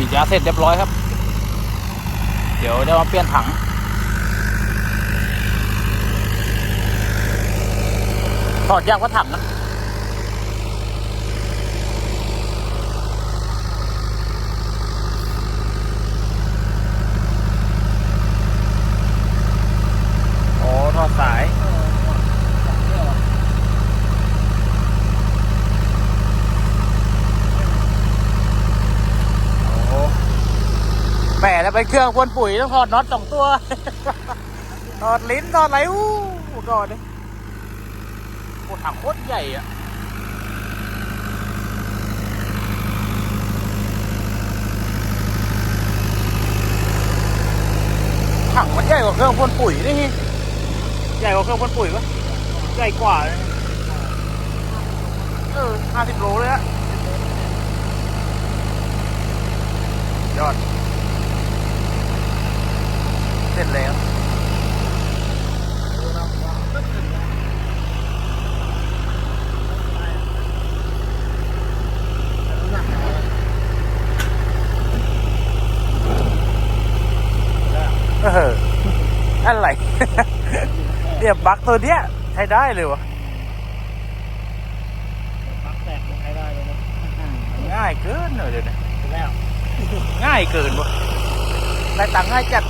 ฉีดยาเสร็จเรียบร้อยครับ เดี๋ยวจะมาเปลี่ยนถังถอดยากว่าถังนะ โอ้ถอดสาย โอ้ แหมแล้วเป็นเครื่องพ่นปุ๋ยต้องถอดน็อตสองตัว ถอดลิ้นถอดอะไรอู้ก่อนดิโอ้ถังโคตรใหญ่อะถังมันใหญ่กว่าเครื่องพ่นปุ๋ยนี่ใหญ่กว่าเครื่องพ่นปุ๋ยปะใหญ่กว่าเลยเออห้าสิบโลเลยอะยอด เสร็จแล้ว เอออะไรเดี๋ยวบักตัวเนี้ยใช้ได้เลยวะปักแตกใช้ได้เลยนะง่ายเกินเลยเดี๋ยวนี้แล้วง่ายเกินวะได้ตังค์ง่ายจัด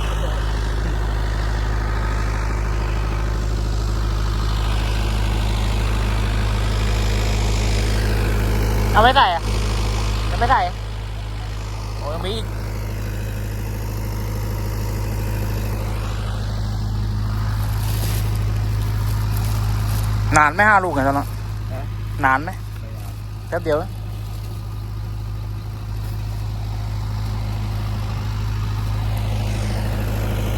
เอาไม่ใส่อะยังไม่ใส่อะโอ้ยังมีอีก นานไหมห้าลูกเนี่ยตอนนั้นนานไหมแป๊บเดียวไหม